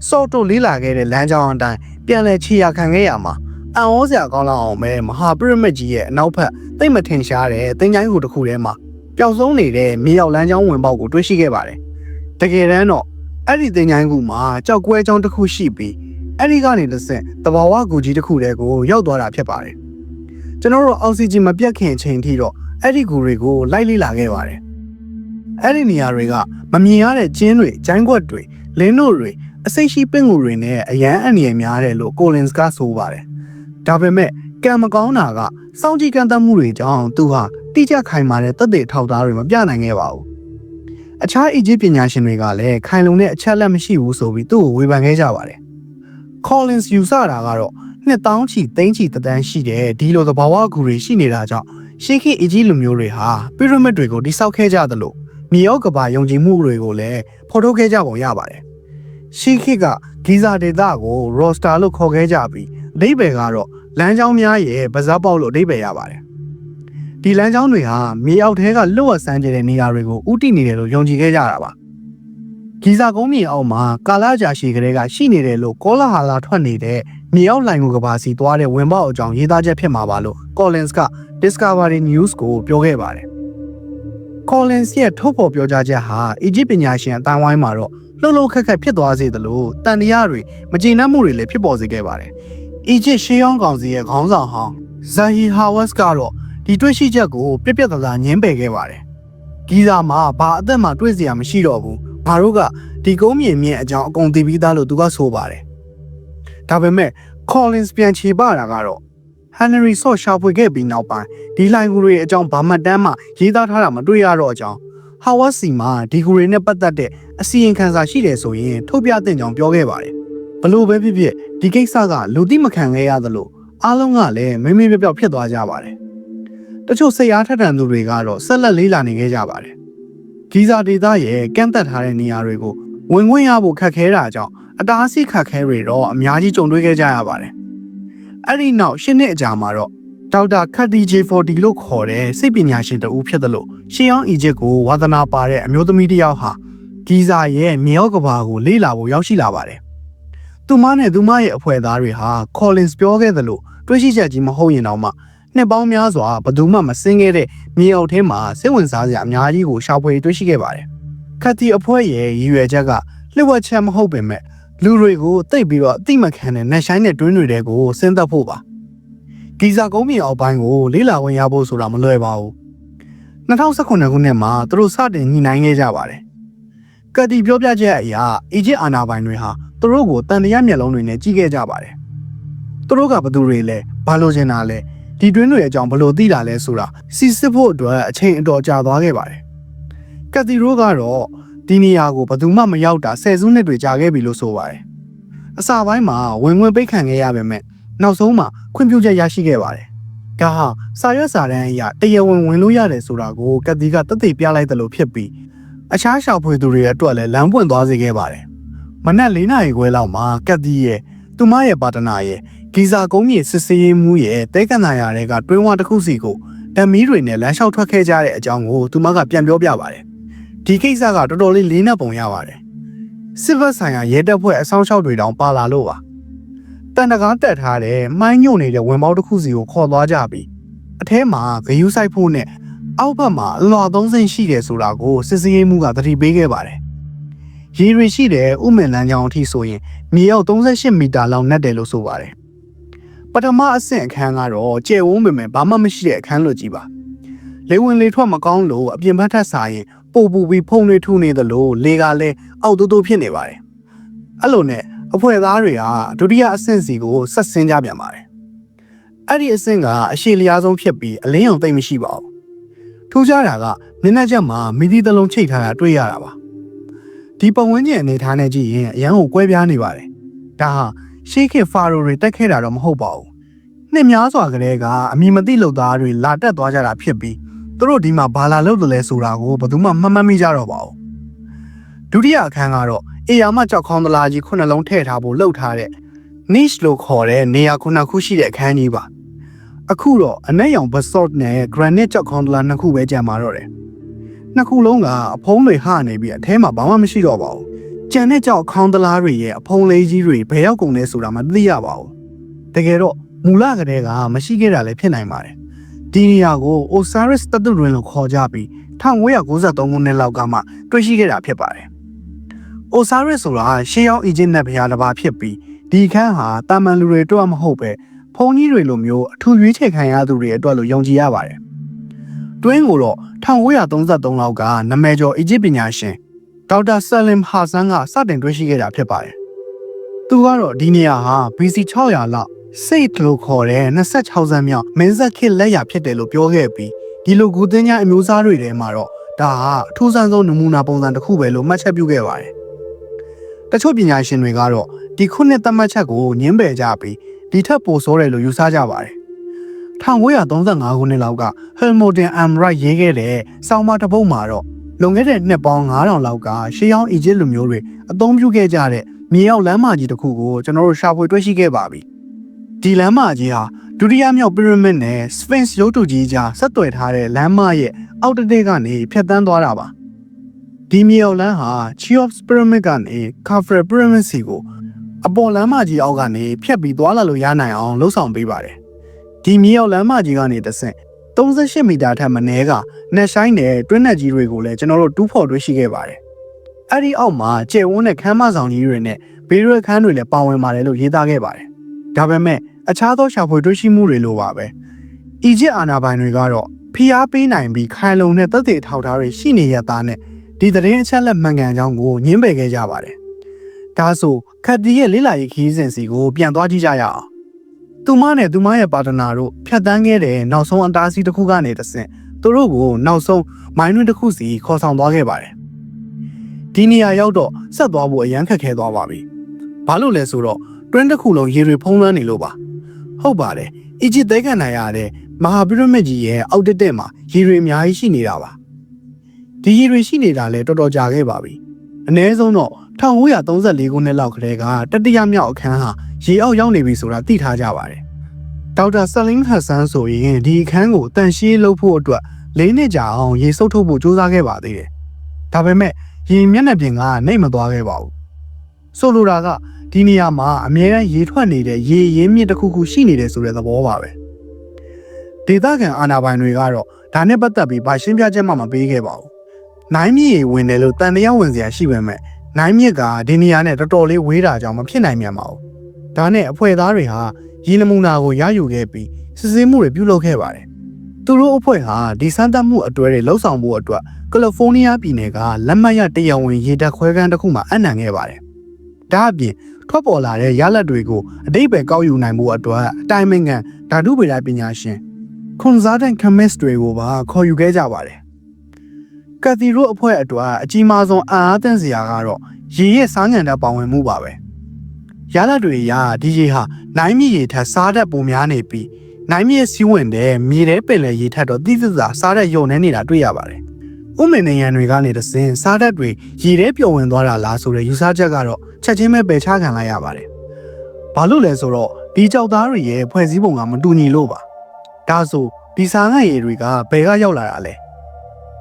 Salt တို့လေ့လာခဲ့တဲ့လမ်းကြောင်းအတိုင်းပြန်လည်ခြေရာခံခဲ့ရမှာ အံ့ဩစရာကောင်းလောက်အောင်ပဲမဟာပရမစ်ကြီးရဲ့အနောက်ဘက်သိမ့်မထင်ရှားတဲ့တင်ချိုင်းဟူတစ်ခုထဲမှာပျောက်ဆုံးနေတဲ့မြေရောက်လမ်းကြောင်းဝင်ပေါက်ကိုတွေ့ရှိခဲ့ပါတယ်။တကယ်တမ်းတော့အဲ့ဒီတင်ချိုင်းကူမှာကြောက်ကွဲကြောင်းတစ်ခုရှိပြီးအဲ့ဒီကနေတစ်ဆင့်တဘာဝကူကြီးတစ်ခုတည်းကိုရောက်သွားတာဖြစ်ပါတယ်။ကျွန်တော်တို့အောက်ဆီဂျင်မပြတ်ခင်အချိန်ထိတော့အဲ့ဒီကူတွေကိုလိုက်လိလာခဲ့ပါတယ်။အဲ့ဒီနေရာတွေကမမြင်ရတဲ့ကျင်းတွေ၊ဂျိုင်းခွက်တွေ၊လင်းတို့တွေအစိတ်ရှိပင့်ကူတွေနဲ့အရန်အန်ရည်များတယ်လို့ကိုလင်စ်ကဆိုပါတယ်။ ဒါပေမဲ့ကံမကောင်းတာကစောင့်ကြည့်ကန့်သတ်မှုတွေကြောင့်သူဟာတိကျခိုင်မာတဲ့သက်သေထောက်သားတွေမပြနိုင်ခဲ့ပါဘူး။အခြားအီဂျစ်ပညာရှင်တွေကလည်းခိုင်လုံတဲ့အချက်လက်မရှိဘူးဆိုပြီးသူ့ကိုဝေဖန်ခဲ့ကြပါတယ်။ Collins ယူဆတာကတော့နှစ်တောင်းချီသိန်းချီတန်းရှိတဲ့ဒီလိုသဘာဝအကူတွေရှိနေတာကြောင့်ရှေးခေတ်အီဂျစ်လူမျိုးတွေဟာပီရမစ်တွေကိုတိစောက်ခဲ့ကြသလိုမြေအောက်ကဘာယုံကြည်မှုတွေကိုလည်းဖော်ထုတ်ခဲ့ကြပုံရပါတယ်။ရှေးခေတ်ကဂီဇာဒေတာကို roster လို့ခေါ်ခဲ့ကြပြီးအဓိပ္ပာယ်ကတော့ လမ်းကြောင်းများရဲ့ဗဇက်ပေါက်လို့အဓိပ္ပာယ်ရပါတယ်။ဒီလမ်းကြောင်းတွေဟာမြေအောက်ထဲကလွတ်ဝဆန်းကျတဲ့နေရာတွေကိုဥတည်နေတယ်လို့ယုံကြည်ခဲ့ကြတာပါ။ဂီဇာကုန်းမြေအောက်မှာကာလာကြာရှည်ကလေးကရှိနေတယ်လို့ကောလာဟာလာထွက်နေတဲ့မြေအောက်လိုင်ကိုကဘာစီသွားတဲ့ဝင်ပေါက်အကြောင်းရေးသားချက်ဖြစ်မှာပါလို့ Collins က Discovery News ကိုပြောခဲ့ပါတယ်။ Collins ရဲ့ထုတ်ဖော်ပြောကြားချက်ဟာအီဂျစ်ပညာရှင်အတိုင်းဝိုင်းမှာတော့လှုပ်လှုပ်ခက်ခက်ဖြစ်သွားစေသလိုတန်တရားတွေမကျေနပ်မှုတွေလည်းဖြစ်ပေါ်စေခဲ့ပါတယ်။ အီဂျစ်ရှေးဟောင်းကောင်စီရဲ့ခေါင်းဆောင်ဟောင်းဇာဟီဟာဝတ်ကတော့ဒီတွေ့ရှိချက်ကိုပြက်ပြက်သားသားညှင်းပယ်ခဲ့ပါတယ်။ဂီဇာမှာဘာအသက်မှတွေ့စရာမရှိတော့ဘူး။ငါတို့ကဒီကုန်းမြေမြင့်အကြောင်းအကုန်သိပြီးသားလို့သူကဆိုပါတယ်။ဒါပေမဲ့ Collins ပြန်ချေပတာကတော့ဟန်နရီဆော့ရှာဖွေခဲ့ပြီးနောက်ပိုင်းဒီလှိုင်ကူတွေအကြောင်းဘာမှတမ်းမှရေးသားထားတာမတွေ့ရတော့အကြောင်းဟာဝါစီမှာဒီကူတွေနဲ့ပတ်သက်တဲ့အစီရင်ခံစာရှိတယ်ဆိုရင်ထုတ်ပြတဲ့ကြောင်းပြောခဲ့ပါတယ် ဘလို့ပဲဖြစ်ဖြစ်ဒီကိစ္စကလူသိမခံခဲ့ရသလိုအားလုံးကလည်းမင်းမင်းပြောက်ပြောက်ဖြစ်သွားကြပါတယ်တချို့စိတ်အားထက်သန်သူတွေကတော့ဆက်လက်လေးလာနေခဲ့ကြပါတယ်ဂီဇာဒေတာရဲ့ကန့်သက်ထားတဲ့နေရာတွေကိုဝင်ခွင့်ရဖို့ခက်ခဲတာကြောင့်အတားအဆီးခက်ခဲတွေတော့အများကြီးကြုံတွေ့ခဲ့ကြရပါတယ်အဲ့ဒီနောက်ရှင်းနှစ်အကြာမှာတော့ဒေါက်တာခတ်တီဂျေ40လို့ခေါ်တဲ့စိတ်ပညာရှင်တဦးဖြစ်တယ်လို့ရှင်းအောင်အီဂျစ်ကိုဝါသနာပါတဲ့အမျိုးသမီးတစ်ယောက်ဟာဂီဇာရဲ့မြေဩကဘာကိုလေ့လာဖို့ရောက်ရှိလာပါတယ်။ သူမနဲ့သူမရဲ့အဖွဲ့သားတွေဟာ Collins ပြောခဲ့သလိုတွေးရှိချက်ကြီးမဟုတ်ရင်တော့မှနှစ်ပေါင်းများစွာဘယ်သူမှမစင်းခဲ့တဲ့မြေအုပ်ထဲမှာစိတ်ဝင်စားစရာအများကြီးကိုရှာဖွေတွေ့ရှိခဲ့ပါတယ်။ခတ်တီအဖွဲ့ရဲ့ရည်ရွယ်ချက်ကလျှို့ဝှက်ချက်မဟုတ်ပေမဲ့လူတွေကိုတိတ်ပြီးတော့အတိမခံတဲ့နှက်ဆိုင်တဲ့တွင်းတွေတဲကိုဆင်းသက်ဖို့ပါ။ဂီဇာကုန်းမြေအောက်ပိုင်းကိုလေးလာဝင်ရဖို့ဆိုတာမလွယ်ပါဘူး။2019ခုနှစ်မှာသူတို့စတင်ညှိနှိုင်းခဲ့ကြပါတယ်။ ကတ်တီပြောပြချက်အရအီဂျစ်အာဏာပိုင်တွေဟာသူတို့ကိုတန်တရားမျက်လုံးတွေနဲ့ကြီးခဲ့ကြပါတယ်။သူတို့ကဘသူတွေလဲဘာလို့ချင်တာလဲဒီတွင်းတွေအကြောင်းဘလို့သိတာလဲဆိုတာစီစစ်ဖို့အတွက်အချိန်အတော်ကြာသွားခဲ့ပါတယ်။ကတ်တီရိုးကတော့ဒီနေရာကိုဘယ်သူမှမရောက်တာဆယ်စုနှစ်တွေကြာခဲ့ပြီလို့ဆိုပါတယ်။အစပိုင်းမှာဝင်ဝင်ပိတ်ခံခဲ့ရပေမဲ့နောက်ဆုံးမှာခွင့်ပြုချက်ရရှိခဲ့ပါတယ်။ဒါဟာစာရွက်စာတမ်းအရတရားဝင်ဝင်လို့ရတယ်ဆိုတာကိုကတ်တီကတသိပြလိုက်တယ်လို့ဖြစ်ပြီး အခြားရှောက်ဖွေသူတွေအတွက်လည်းလမ်းပွင့်သွားစေခဲ့ပါတယ်။မနက်၄နာရီခွဲလောက်မှာကတ်တီရဲ့သူမရဲ့ပါတနာရဲ့ဂီဇာကုန်းမြေစစ်စေးမှုရဲ့တဲကန်နာယာတွေကတွင်းဝတစ်ခုစီကိုတမီးတွေနဲ့လမ်းလျှောက်ထွက်ခဲ့ကြတဲ့အကြောင်းကိုသူမကပြန်ပြောပြပါတယ်။ဒီကိစ္စကတော်တော်လေးလေးနက်ပုံရပါတယ်။စစ်ဘက်ဆိုင်ရာရဲတပ်ဖွဲ့အဆောင်ရှောက်တွေတောင်ပါလာလို့ပါ။တန်တကားတက်ထားတဲ့မိုင်းညွန့်နေတဲ့ဝင်ပေါက်တစ်ခုစီကိုခေါ်သွားကြပြီးအထဲမှာဂယုဆိုင်ဖို့နဲ့ အောက်ဘက်မှာအလွာသုံးစိမ့်ရှိတယ်ဆိုတာကိုစစ်စေးမှုကသတိပေးခဲ့ပါတယ်။ရေရီရှိတဲ့ဥမင်လန်းကြောင်အထိဆိုရင်မြေရောက်38မီတာလောက်နက်တယ်လို့ဆိုပါတယ်ပထမအဆင့်အခန်းကတော့ကျယ်ဝန်းပေမဲ့ဘာမှမရှိတဲ့အခန်းလိုကြီးပါလေဝင်လေထွက်မကောင်းလို့အပြင်ဘက်ထက်စာရင်ပို့ပူပြီးဖုံတွေထုနေသလိုလေကလည်းအောက်တိုးတိုးဖြစ်နေပါတယ်အဲ့လိုနဲ့အဖွဲ့သားတွေကဒုတိယအဆင့်စီကိုဆက်ဆင်းကြပြန်ပါတယ်အဲ့ဒီအဆင့်ကအရှိလျားဆုံးဖြစ်ပြီးအလင်းအောင်သိမ့်မရှိပါဘူး ထူးခြားတာကမျက်နှာချက်မှာမိသီးသလုံးချိတ်ထားတာတွေ့ရတာပါဒီပတ်ဝန်းကျင်အနေထားနဲ့ကြည့်ရင်အရန်ကိုကွဲပြားနေပါတယ်ဒါဟာရှေးခေတ်ဖာရိုတွေတက်ခဲ့တာတော့မဟုတ်ပါဘူး။နှစ်များစွာကလေးကအမိမသိလုပ်သားတွေလာတက်သွားကြတာဖြစ်ပြီးသူတို့ဒီမှာဘာလာလုပ်တယ်လဲဆိုတာကိုဘယ်သူမှမမှတ်မိကြတော့ပါဘူး။ဒုတိယအခန်းကတော့အေယာမကြောက်ခေါင်းသလားကြီးခုနှလုံးထည့်ထားဖို့လှုပ်ထားတဲ့ niche လို့ခေါ်တဲ့နေရာခုနှစ်ခုရှိတဲ့အခန်းကြီးပါ။ အခုတော့အနက်ရောင် basalt နဲ့ granite ကြောက်ခေါင်းသလားနှစ်ခုပဲကျန်ပါတော့တယ်။နှစ်ခုလုံးကအဖုံးတွေဟနေပြီးအထဲမှာဘာမှမရှိတော့ပါဘူး။ကြံတဲ့ကြောက်ခေါင်းသလားတွေရဲ့အဖုံးလေးကြီးတွေဘယ်ရောက်ကုန်လဲဆိုတာမသိရပါဘူး။တကယ်တော့မူလကတည်းကမရှိခဲ့တာလည်းဖြစ်နိုင်ပါတယ်။ဒီနေရာကို Osiris တတုတွင်လို့ခေါ်ကြပြီး1993ခုနှစ်လောက်ကမှတွေ့ရှိခဲ့တာဖြစ်ပါတယ်။ Osiris ဆိုတာရှေးရောက်အီဂျစ်နတ်ဘုရားတစ်ပါးဖြစ်ပြီးဒီခန်းဟာတာမန်လူတွေအတွက်မဟုတ်ပဲ ဘုန်းကြီးတွေလိုမျိုးအထူးရွေးချယ်ခံရသူတွေအတွက်လို့ယုံကြည်ရပါတယ်။တွင်းကိုတော့1933လောက်ကနာမည်ကျော်အီဂျစ်ပညာရှင်ဒေါက်တာဆလင်ဟာဆန်ကစတင်တွေ့ရှိခဲ့တာဖြစ်ပါတယ်။သူကတော့ဒီနေရာဟာ BC 600လောက်စိတ်လို့ခေါ်တဲ့26ဇန်မြောက်မင်းဆက်ခေတ်လက်ရာဖြစ်တယ်လို့ပြောခဲ့ပြီးဒီလိုဂူသင်းညာအမျိုးသားတွေထဲမှာတော့ဒါဟာအထူးဆန်းဆုံးနမူနာပုံစံတစ်ခုပဲလို့မှတ်ချက်ပြုခဲ့ပါတယ်။တချို့ပညာရှင်တွေကတော့ဒီခုနှစ်သတ်မှတ်ချက်ကိုညှင်းပယ်ကြပြီး ဒီထက်ပိုဆိုးတယ်လို့ယူဆကြပါတယ်။1935ခုနှစ်လောက်က Helmuten Amright ရေးခဲ့တဲ့စောင်းမတစ်ပုဒ်မှာတော့လွန်ခဲ့တဲ့နှစ်ပေါင်း9000လောက်ကရှေးဟောင်းအီဂျစ်လူမျိုးတွေအသုံးပြုခဲ့ကြတဲ့မြေရောက်လမ်းမကြီးတစ်ခုကိုကျွန်တော်တို့ရှာဖွေတွေ့ရှိခဲ့ပါပြီ။ဒီလမ်းမကြီးဟာဒုတိယမြောက်ပီရမစ်နဲ့ Sphinx ရုပ်တုကြီးကြားဆက်သွယ်ထားတဲ့လမ်းမရဲ့အောက်တတဲ့ကနေဖြတ်တန်းသွားတာပါ။ဒီမြေရောက်လမ်းဟာ Cheops Pyramid ကနေ Khafre Pyramid စီကို အပေါ်လမ်းမကြီးအောက်ကနေဖြတ်ပြီးသွားလာလို့ရနိုင်အောင်လှုပ်ဆောင်ပေးပါတယ်။ဒီမြေရောက်လမ်းမကြီးကနေတဆင့်38မီတာထက်မနည်းကနှက်ဆိုင်တဲ့တွင်းနက်ကြီးတွေကိုလည်းကျွန်တော်တို့တူးဖော်တွေ့ရှိခဲ့ပါတယ်။အဲ့ဒီအောက်မှာကျယ်ဝန်းတဲ့ခမ်းမဆောင်ကြီးတွေနဲ့ဘေးရွက်ခန်းတွေလည်းပါဝင်ပါတယ်လို့ရေးသားခဲ့ပါတယ်။ဒါပေမဲ့အခြားသောရှာဖွေတွေ့ရှိမှုတွေလိုပါပဲ။အီဂျစ်အာဏာပိုင်တွေကတော့ဖိအားပေးနိုင်ပြီးခိုင်လုံတဲ့သက်သေထောက်ထားတွေရှိနေရတာနဲ့ဒီသတင်းအချက်လက်မှန်ကန်ကြောင်းကိုညှင်းပယ်ခဲ့ကြပါတယ်။ ဒါဆိုခတ်တီရဲ့လေးလာရေးခီးစဉ်စီကိုပြန်သွားကြည့်ကြရအောင်။သူမနဲ့သူမရဲ့ပါတနာတို့ဖြတ်တန်းခဲ့တဲ့နောက်ဆုံးအတားအဆီးတစ်ခုကနေတဆင့်သူတို့ကိုနောက်ဆုံးမိုင်းတွင်းတစ်ခုစီခေါ်ဆောင်သွားခဲ့ပါတယ်ဒီနေရာရောက်တော့ဆက်သွားဖို့အရန်ခက်ခဲသွားပါပြီဘာလို့လဲဆိုတော့တွင်းတစ်ခုလုံးရေတွေဖုံးလွှမ်းနေလို့ပါဟုတ်ပါတယ်အီဂျစ်သဲကန်နိုင်ရတဲ့မဟာပီရမစ်ကြီးရဲ့အောက်တက်တက်မှာရေတွေအများကြီးရှိနေတာပါဒီရေတွေရှိနေတာလဲတော်တော်ကြာခဲ့ပါပြီအနည်းဆုံးတော့ 1934ခုနှစ်လောက်ကတည်းကတတိယမြောက်အခန်းဟာရေအောက်ရောက်နေပြီဆိုတာသိထားကြပါတယ်ဒေါက်တာဆလင်းဟတ်ဆန်ဆိုရင်ဒီအခန်းကိုတန်ရှင်းလုပ်ဖို့အတွက်လေးနှစ်ကြာအောင်ရေစုပ်ထုတ်ဖို့ကြိုးစားခဲ့ပါသေးတယ်ဒါပေမဲ့ရေမျက်နှာပြင်ကနှိပ်မသွားခဲ့ပါဘူးဆိုလိုတာကဒီနေရာမှာအမြဲတမ်းရေထွက်နေတဲ့ရေရင်းမြစ်တစ်ခုခုရှိနေတယ်ဆိုတဲ့သဘောပါပဲဒေသခံအာဏာပိုင်တွေကတော့ဒါနဲ့ပတ်သက်ပြီးဗရှင်းပြချက်မှမပေးခဲ့ပါဘူးနိုင်မြေဝင်တယ်လို့တန်တရားဝင်စရာရှိပေမဲ့ နိုင်မြစ်ကဒီနေရာနဲ့တော်တော်လေးဝေးတာကြောင့်မဖြစ်နိုင်မြန်ပါဘူးဒါနဲ့အဖွဲ့သားတွေဟာရေနမူနာကိုရယူခဲ့ပြီးစစ်ဆေးမှုတွေပြုလုပ်ခဲ့ပါတယ်သူတို့အဖွဲ့ဟာဒီစမ်းသပ်မှုအတွဲတွေလှုပ်ဆောင်ဖို့အတွက်ကယ်လီဖိုးနီးယားပြည်နယ်ကလက်မှတ်ရတရားဝင်ရေတပ်ခွဲခန်းတစ်ခုမှအနှံခဲ့ပါတယ်ဒါအပြင်ထွက်ပေါ်လာတဲ့ရလဒ်တွေကိုအတိတ်ပဲကောက်ယူနိုင်မှုအတွက်အတိုင်းမင်ကန်ဓာတုဗေဒပညာရှင် consultant chemist တွေကိုပါခေါ်ယူခဲ့ကြပါတယ် ကက်သီရိုအဖွဲ့အတွက်အကြီးမားဆုံးအာအားသင့်စရာကတော့ရေရဲ့စားငံတဲ့ပါဝင်မှုပါပဲရလဒ်တွေရဒီရေဟာနိုင်မြစ်ရေထက်စားတတ်ပုံများနေပြီးနိုင်မြစ်စီးဝင်တဲ့မြေထဲပင်လယ်ရေထက်တော့တိကျစွာစားတတ်ယုံနေနေတာတွေ့ရပါတယ်ဥမင်နေရန်တွေကနေတစဉ်စားတတ်တွေရေထဲပျော်ဝင်သွားတာလားဆိုတဲ့ယူဆချက်ကတော့ချက်ချင်းပဲပယ်ချခံလိုက်ရပါတယ်။ဘာလို့လဲဆိုတော့ဒီကြောက်သားတွေရဲ့ဖွဲ့စည်းပုံကမတူညီလို့ပါ။ဒါဆိုဒီစားငတ်ရေတွေကဘယ်ကရောက်လာတာလဲ။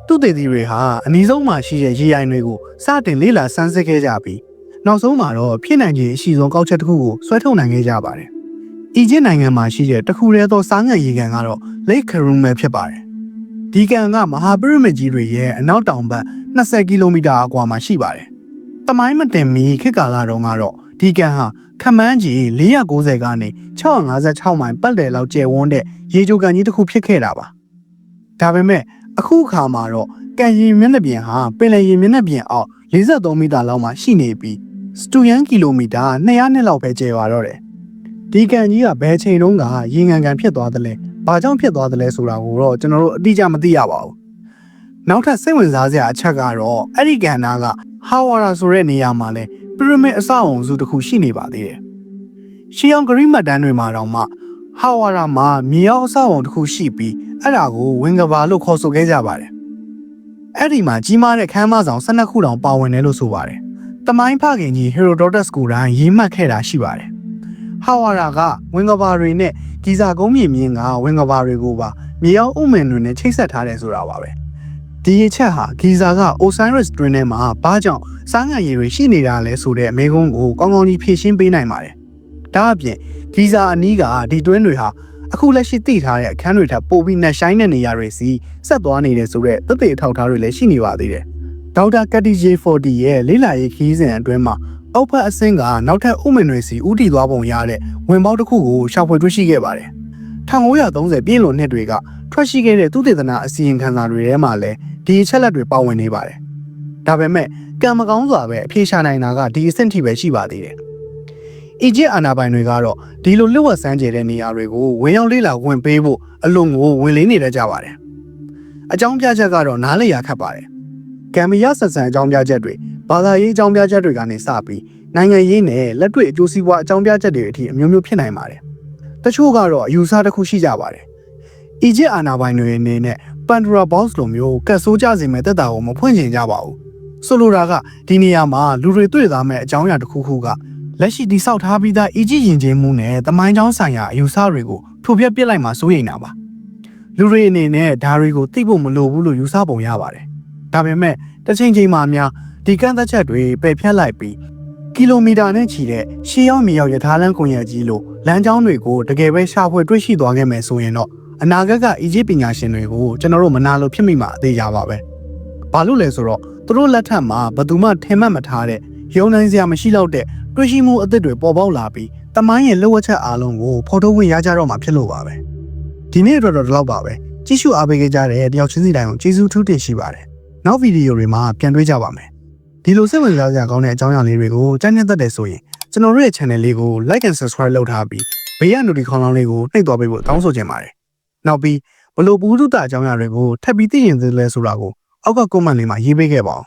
သူ့တည်တည်တွေဟာအနည်းဆုံးမှရှိတဲ့ရေရိုင်တွေကိုစတင်လေ့လာစမ်းစစ်ခဲ့ကြပြီးနောက်ဆုံးမှာတော့ဖြစ်နိုင်ခြေအရှိဆုံးကောက်ချက်တစ်ခုကိုဆွဲထုတ်နိုင်ခဲ့ကြပါတယ်။အီဂျစ်နိုင်ငံမှာရှိတဲ့တခုတည်းသောစားငတ်ရေကန်ကတော့ Lake Karun ပဲဖြစ်ပါတယ်။ဒီကန်ကမဟာပရိမစ်ကြီးတွေရဲ့အနောက်တောင်ဘက်20ကီလိုမီတာအကွာမှာရှိပါတယ်။တမိုင်းမတင်မီခေတ်ကာလတုန်းကတော့ဒီကန်ဟာခမန်းကြီး490ကနေ656မိုင်ပတ်လည်လောက်ကျယ်ဝန်းတဲ့ရေချိုကန်ကြီးတစ်ခုဖြစ်ခဲ့တာပါ။ဒါပေမဲ့ အခုအခါမှာတော့ကန်ရီမျက်နှာပြင်ဟာပင်လယ်ရေမျက်နှာပြင်အောက်43မီတာလောက်မှာရှိနေပြီးစတူယန်ကီလိုမီတာ200နှစ်လောက်ပဲကျယ်ပါတော့တယ်။ဒီကန်ကြီးကဘယ်ချိန်တုန်းကရေငန်ကန်ဖြစ်သွားသလဲ။ဘာကြောင့်ဖြစ်သွားသလဲဆိုတာကိုတော့ကျွန်တော်တို့အတိအကျမသိရပါဘူး။နောက်ထပ်စိတ်ဝင်စားစရာအချက်ကတော့အဲ့ဒီကန်နာကဟာဝါရာဆိုတဲ့နေရာမှာလဲပရမစ်အဆောက်အုံစုတစ်ခုရှိနေပါသေးတယ်။ရှီအောင်ဂရိမတ်တန်းတွေမှာတော့မှဟာဝါရာမှာမြေအောက်အဆောက်အုံတစ်ခုရှိပြီး အဲ့ဒါကိုဝင်းကဘာလို့ခေါ်ဆိုခဲ့ကြပါတယ်။အဲ့ဒီမှာကြီးမားတဲ့ခန်းမဆောင်12ခုတောင်ပါဝင်တယ်လို့ဆိုပါတယ်။တမိုင်းဖခင်ကြီး Herodotus ကိုယ်တိုင်ရေးမှတ်ခဲ့တာရှိပါတယ်။ဟာဝါရာကဝင်းကဘာတွေနဲ့ဂီဇာကုန်းမြေမြင့်ကဝင်းကဘာတွေကိုပါမြေအောက်ဥမင်တွေနဲ့ချိတ်ဆက်ထားတယ်ဆိုတာပါပဲ။ဒီအချက်ဟာဂီဇာက Osiris တွင်ထဲမှာဘာကြောင့်စားငံရည်တွေရှိနေတာလဲဆိုတဲ့အမေကုန်းကိုကောင်းကောင်းကြီးဖြည့်ရှင်းပေးနိုင်ပါတယ်။ဒါအပြင်ဂီဇာအနီးကဒီတွင်းတွေဟာ အခုလက်ရှိသိထားတဲ့အခန်းတွေထပ်ပိုပြီးနှက်ဆိုင်တဲ့နေရာတွေစီဆက်သွားနေတယ်ဆိုတော့သက်သေအထောက်အထားတွေလည်းရှိနေပါသေးတယ်။ဒေါက်တာကက်တီဂျေ40ရဲ့လေးလာရေးခီးစဉ်အတွင်းမှာအောက်ဖက်အဆင့်ကနောက်ထပ်ဥမင်တွေစီဥတီသွားပုံရတဲ့ဝင်ပေါက်တစ်ခုကိုရှာဖွေတွေ့ရှိခဲ့ပါတယ်။1930ပြည့်လွန်နှစ်တွေကထွက်ရှိခဲ့တဲ့သုတေသနအစီရင်ခံစာတွေထဲမှာလည်းဒီအချက်လက်တွေပါဝင်နေပါတယ်။ဒါပေမဲ့ကံမကောင်းစွာပဲအဖြေရှာနိုင်တာကဒီအဆင့်ထိပဲရှိပါသေးတယ်။ အီဂျစ်အာဏာပိုင်တွေကတော့ဒီလိုလျှို့ဝှက်စမ်းကြဲတဲ့နေရာတွေကိုဝင်ရောက်လေ့လာဝင်ပေးဖို့အလွန်ကိုဝင်လေးနေတတ်ကြပါတယ်။အကြောင်းပြချက်ကတော့နားလည်ရခက်ပါတယ်။ကံမရဆက်ဆံအကြောင်းပြချက်တွေဘာသာရေးအကြောင်းပြချက်တွေကနေစပြီးနိုင်ငံရေးနဲ့လက်တွေ့အကျိုးစီးပွားအကြောင်းပြချက်တွေအထိအမျိုးမျိုးဖြစ်နိုင်ပါတယ်။တချို့ကတော့အယူဆတစ်ခုရှိကြပါတယ်။အီဂျစ်အာဏာပိုင်တွေအနေနဲ့ Pandora Box လိုမျိုးကတ်ဆိုးကြစေမဲ့တက်တာကိုမဖွင့်ချင်ကြပါဘူး။ဆိုလိုတာကဒီနေရာမှာလူတွေတွေ့သားမဲ့အကြောင်းအရာတစ်ခုခုက လက်ရှိတိဆောက်ထားပြီးသားအီဂျစ်ယဉ်ကျေးမှုနဲ့တမိုင်းကြောင်းဆိုင်ရာအယူဆတွေကိုထိုပြက်ပစ်လိုက်မှစိုးရိမ်တာပါလူတွေအနေနဲ့ဓာတွေကိုသိဖို့မလိုဘူးလို့ယူဆပုံရပါတယ်ဒါပေမဲ့တစ်ချိန်ချိန်မှာများဒီကန့်သက်ချက်တွေပယ်ဖြတ်လိုက်ပြီးကီလိုမီတာနဲ့ချီတဲ့ရှေးရောက်မြေရောက်ရထားလမ်းကွန်ရက်ကြီးလိုလမ်းကြောင်းတွေကိုတကယ်ပဲရှာဖွေတွေ့ရှိသွားခဲ့မယ်ဆိုရင်တော့အနာဂတ်ကအီဂျစ်ပညာရှင်တွေကိုကျွန်တော်တို့မနာလို့ဖြစ်မိမှာအသေးကြပါပဲဘာလို့လဲဆိုတော့သူတို့လက်ထက်မှာဘယ်သူမှထင်မှတ်မထားတဲ့ ယုံနိုင်စရာမရှိတော့တဲ့တွေ့ရှိမှုအသစ်တွေပေါ်ပေါက်လာပြီးတမိုင်းရဲ့လှုပ်ဝက်ချက်အားလုံးကိုဖော်ထုတ်ဝင်ရကြတော့မှာဖြစ်လို့ပါပဲဒီနေ့အတွက်တော့ဒီလောက်ပါပဲကြည့်ရှုအားပေးကြတဲ့တယောက်ချင်းစီတိုင်းကိုကျေးဇူးထူးတင်ရှိပါတယ်နောက်ဗီဒီယိုတွေမှာပြန်တွေ့ကြပါမယ်ဒီလိုစိတ်ဝင်စားစရာကောင်းတဲ့အကြောင်းအရာလေးတွေကိုကြိုက်နေတတ်တယ်ဆိုရင်ကျွန်တော်တို့ရဲ့ channel လေးကို like and subscribe လုပ်ထားပြီးဘေးရနူဒီခေါင်းလောင်းလေးကိုနှိပ်သွားပေးဖို့တောင်းဆိုချင်ပါတယ်နောက်ပြီးဘလို့ဘူးတုတအကြောင်းအရာတွေကိုထပ်ပြီးသိရင်သလဲဆိုတာကိုအောက်ကကွန်မန့်လေးမှာရေးပေးခဲ့ပါဦး